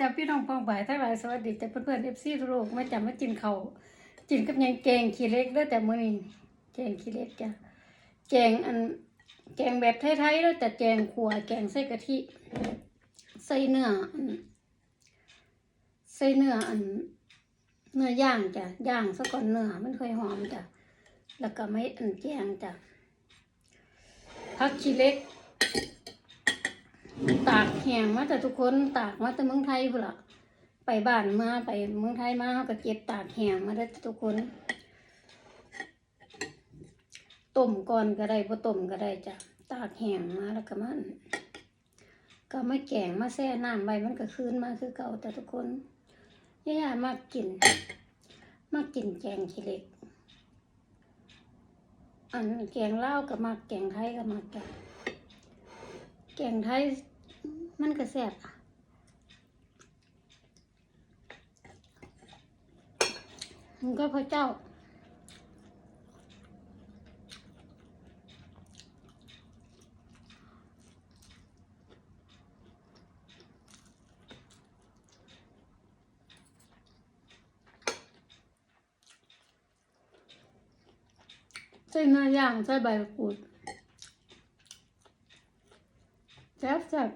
จ้าพี่น้องปองบ่ายทั้งหลายสวัสดีจ้าเพื่อนๆเอฟซีทุกโลกมาจับมากินเขาวกินกับยังแกงขี้เล็กเด้อแต่มื้อนี้แกงขี้เล็กจ้ะแกงอันแกงแบบไทยๆแล้วแต่แกงขัวแกงใส่กะทิใส่เนื้อใส่เนื้ออันเนื้อย่างจ้ะย่างซะก่อนเนื้อมันค่อยหอมจ้ะแล้วก็ไม่อันแกงจ้ะผักขี้เล็ก ตากแห้งมาแต่ทุกคนตากมาแต่เมืองไทยพุ่นละไปบ้านมาไปเมืองไทยมาเขาก็เก็บตากแห้งมาได้ทุกคนต้มก่อนก็ได้บ่ต้มก็ได้จ้ะตากแห้งมาแล้วก็มันก็มาแกงมาแช่น้ำไว้มันก็คืนมาคือเก่าแต่ทุกคนย่าๆมากกิน มากกินแกงขี้เหล็ก อันแกงเลากับมากแกงไทยกับมากจ้ะแกงไทย มันก็แซ่บอะมันก็พระเจ้า ใส่เนื้อย่างใส่ใบกรูดแซ่บแซ่บ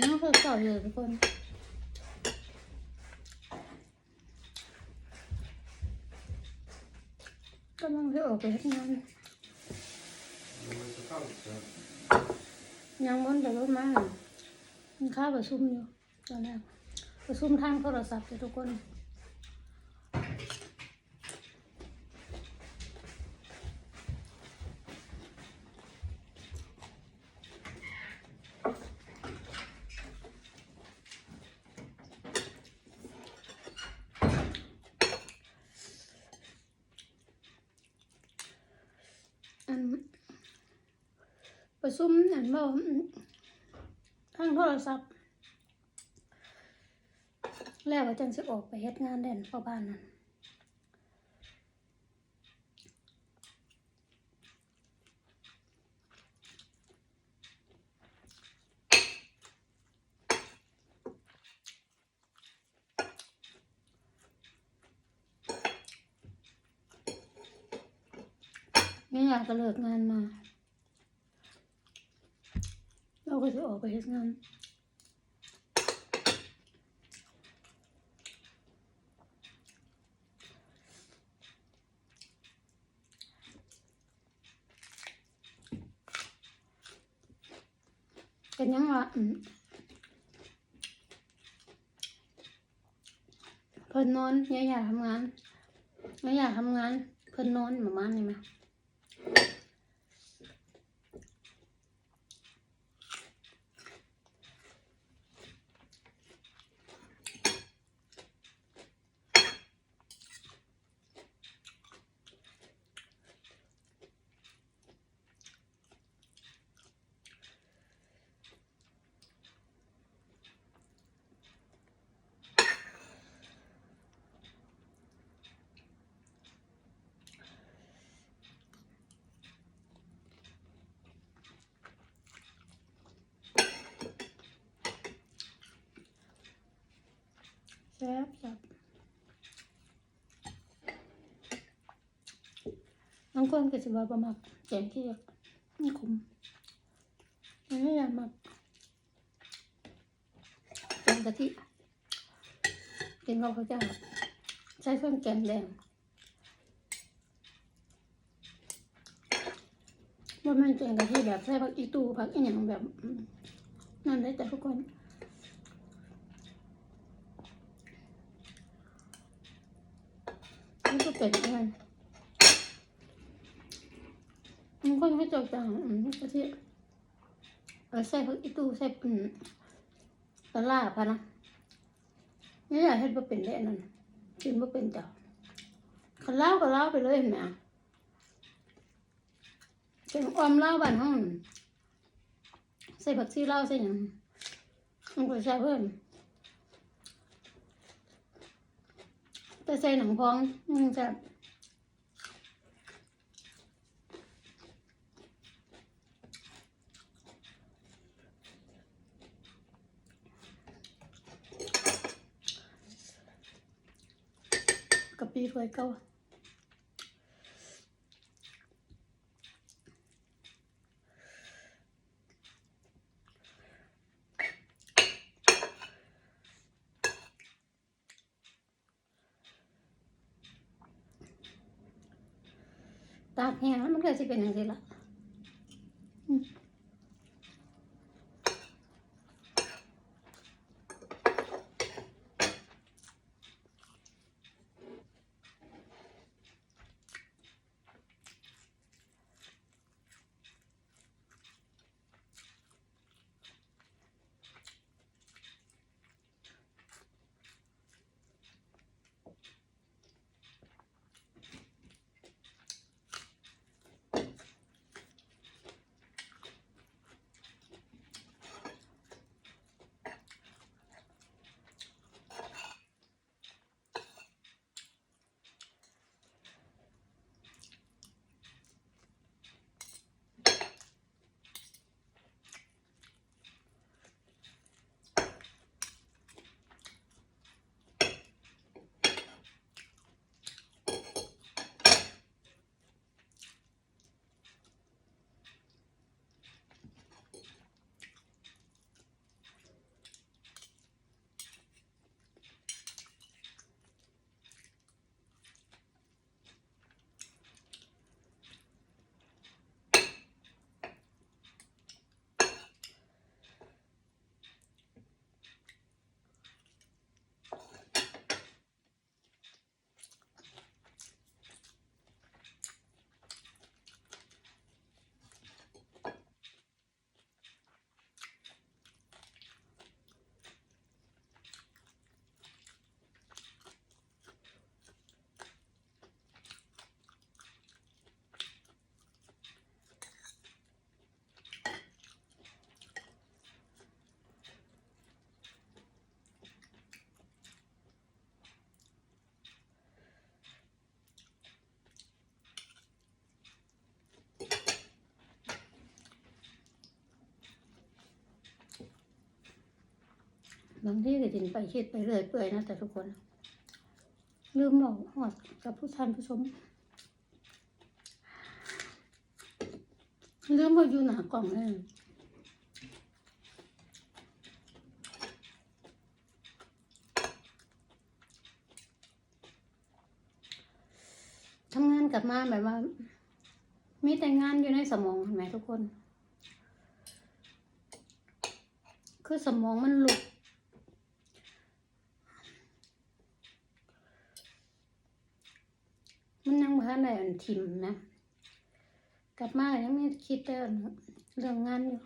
น้องเพื่อเก่าเลยทุกคน กำลังจะออกไปทำงานยังบนแต่รถมามันข้าประชุมอยู่ตอนแรกประชุมทางโทรศัพท์เลยทุกคน อัน ประชุมอันบ่ทางโทรศัพท์ แล้วก็จังสิออกไปเฮ็ดงานแด่นพ่อบ้านนั่นนี่อยากจะเลิกงาน มาเราก็จะออกไปเฮ็ดงานเป็นยังว่าอืมเพิ่นนอนยายอยากทำงานยายอยากทำงาน เพิ่นนอนประมาณนี้ไหม ซ่บแซ่บบางคนก็จะว่าประมักแกงที่ไม่ขมมันไม่อยากมักแกงกะทิกินกับข้าจ้าใช้เครื่องแกงแดงว่ามันแกงกะทิแบบใส่ผักอีตูผักอีหยังแบบนั่นได้แต่ทุกคน นี่ก็เป็นอะไรบางจะจังอืมกะทิเอาใส่ผักอีตู้ใส่อืมปลาร้าพะนะนี่อยากให้บ่าเป็นได้นนั้นกินบ่าเป็นจ้ะคันเล่าก็เล่าไปเลยเห็นไหมแกงออมเล่าบ้านห้องใส่ผักชีเล่าใส่หยังมันก็ใส่เพิ่ม แต่ใส่หนังพองมันจะกะปิถ้วยเก่า ตากแห้งแล้วมันก็จะเป็นอย่างนี้ละ บางที่ก็จินไปคิดไปเรื่อยเปื่อยนะแต่ทุกคน ลืมบอกหอดกับผู้ท่านผู้ชมลืมว่าอยู่หนากล่องเลยทำงานกลับมาแบบว่า มีแต่งานอยู่ในสมองเห็นไหมทุกคน คือสมองมันหลุด มันยังบ่ทันได้อันทิมนะ กลับมายังมีคิดแต่เรื่องงานอยู่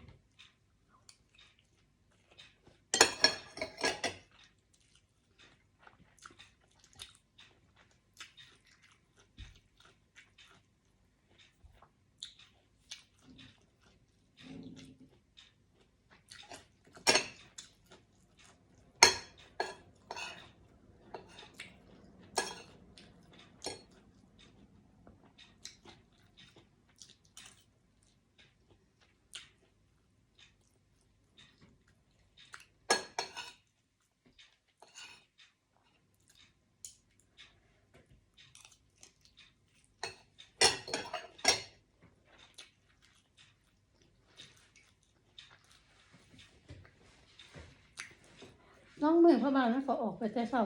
น้องเมื่อพ่อบ้านนั้นก็ออกไปแต่เช้า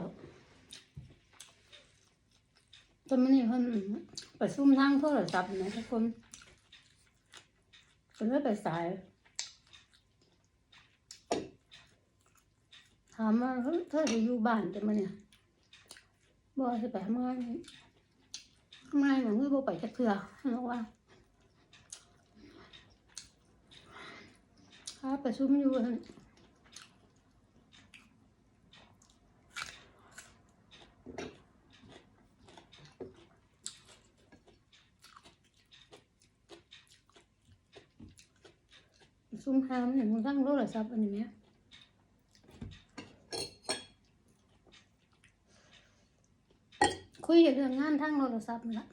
ตอนนี้เพิ่นไปซุ่มทางโทรศัพท์นะทุกคนเพิ่นเลยไปสาย ถามว่าเธอจะอยู่บ้านแต่มาเนี่ยบ่สิไปทำงานทำงานอย่างนี้บ่ไปจักเทื่อเนาะว่าถ้าไปซุ่มอยู่ ซุ้มหามเนี่ยมันตั้งโลละซับอันนี้ไหมคุยเรื่องงานทั้งโทรศัพท์นี่ละ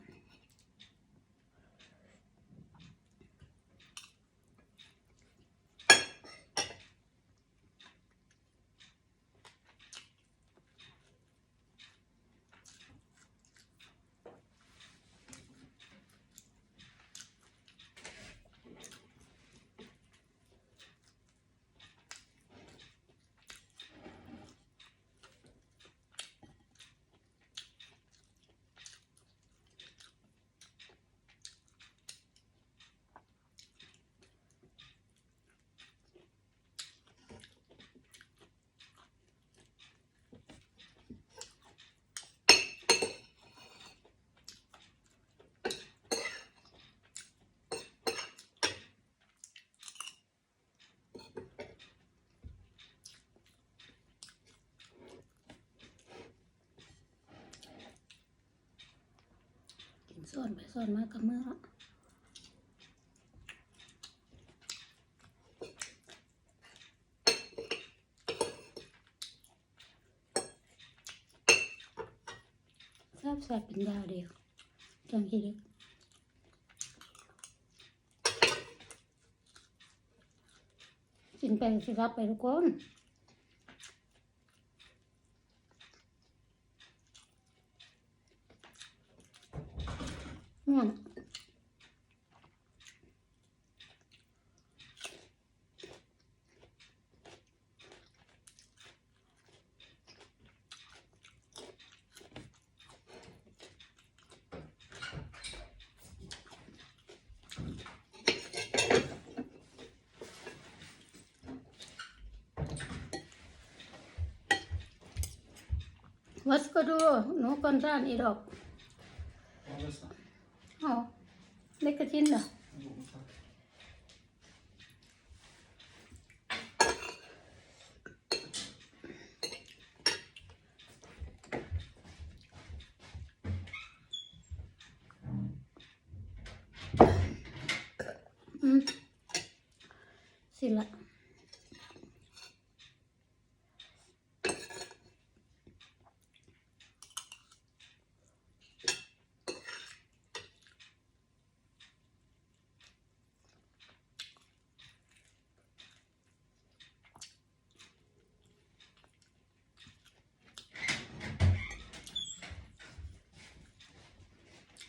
ส่วนไปส่วนมากกับมือละแซ่บแซ่บเป็นยาเดียวจังทีเด็กกินไปสิรับไปทุกคนง่วง Vad ska du? Någon ran idag? Ja, bästa. Ja. Lycka till då. Jo, tack.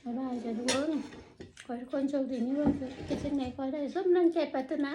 Bye bye, chào ทุกคนขอให้ทุกคนโชคดีนวันเกิดกิจในขอให้ได้สมนังใจปรารถนา